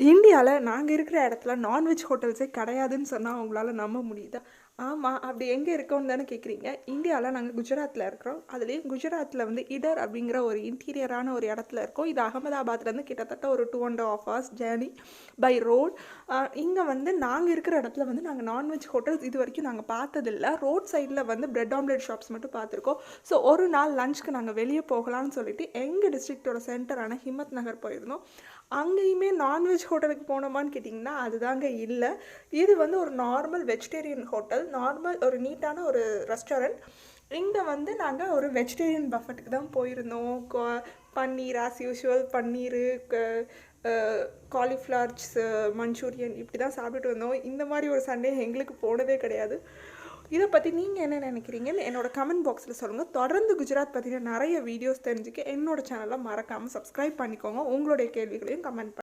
இந்தியாவில் நாங்கள் இருக்கிற இடத்துல நான்வெஜ் ஹோட்டல்ஸே கிடையாதுன்னு சொன்னால் உங்களால் நம்ப முடியுதா? ஆமாம் அப்படி எங்கே இருக்கோன்னு தானே கேட்குறீங்க இந்தியாவில் நாங்கள் குஜராத்தில் இருக்கிறோம். அதுலேயும் குஜராத்தில் வந்து இடர் அப்படிங்கிற ஒரு இன்டீரியரான ஒரு இடத்துல இருக்கோம். இது அகமதாபாத்லேருந்து கிட்டத்தட்ட ஒரு two and half hours journey by road இங்கே வந்து நாங்கள் இருக்கிற இடத்துல வந்து நாங்கள் நான்வெஜ் ஹோட்டல்ஸ் இது வரைக்கும் நாங்கள் பார்த்ததில்ல. ரோட் சைடில் வந்து பிரெட் ஆம்லெட் ஷாப்ஸ் மட்டும் பார்த்துருக்கோம். ஸோ ஒரு நாள் லஞ்சுக்கு நாங்கள் வெளியே போகலான்னு சொல்லிட்டு எங்கள் டிஸ்ட்ரிக்டோட சென்டரான ஹிம்மத் நகர் போயிருந்தோம். அங்கேயுமே நான்வெஜ் ஹோட்டலுக்கு போனோமான்னு கேட்டிங்கன்னா அதுதாங்க இல்லை. இது வந்து ஒரு நார்மல் வெஜிடேரியன் ஹோட்டல் நார்மல் ஒரு நீட்டான ஒரு ரெஸ்டாரண்ட் இங்கே வந்து நாங்கள் ஒரு வெஜிடேரியன் பஃபட்டுக்கு தான் போயிருந்தோம். கோ- paneer as usual paneer cauliflowers manchurian இப்படி தான் சாப்பிட்டுட்டு வந்தோம். இந்த மாதிரி ஒரு சண்டே எங்களுக்கு போனதே கிடையாது. இதை பற்றி நீங்கள் என்ன நினைக்கிறீங்கன்னு என்னோட கமெண்ட் பாக்ஸில் சொல்லுங்கள் தொடர்ந்து குஜராத் பற்றின நிறைய வீடியோஸ் தெரிஞ்சுக்க என்னோட சேனலை மறக்காமல் சப்ஸ்கிரைப் பண்ணிக்கோங்க. உங்களுடைய கேள்விகளையும் கமெண்ட்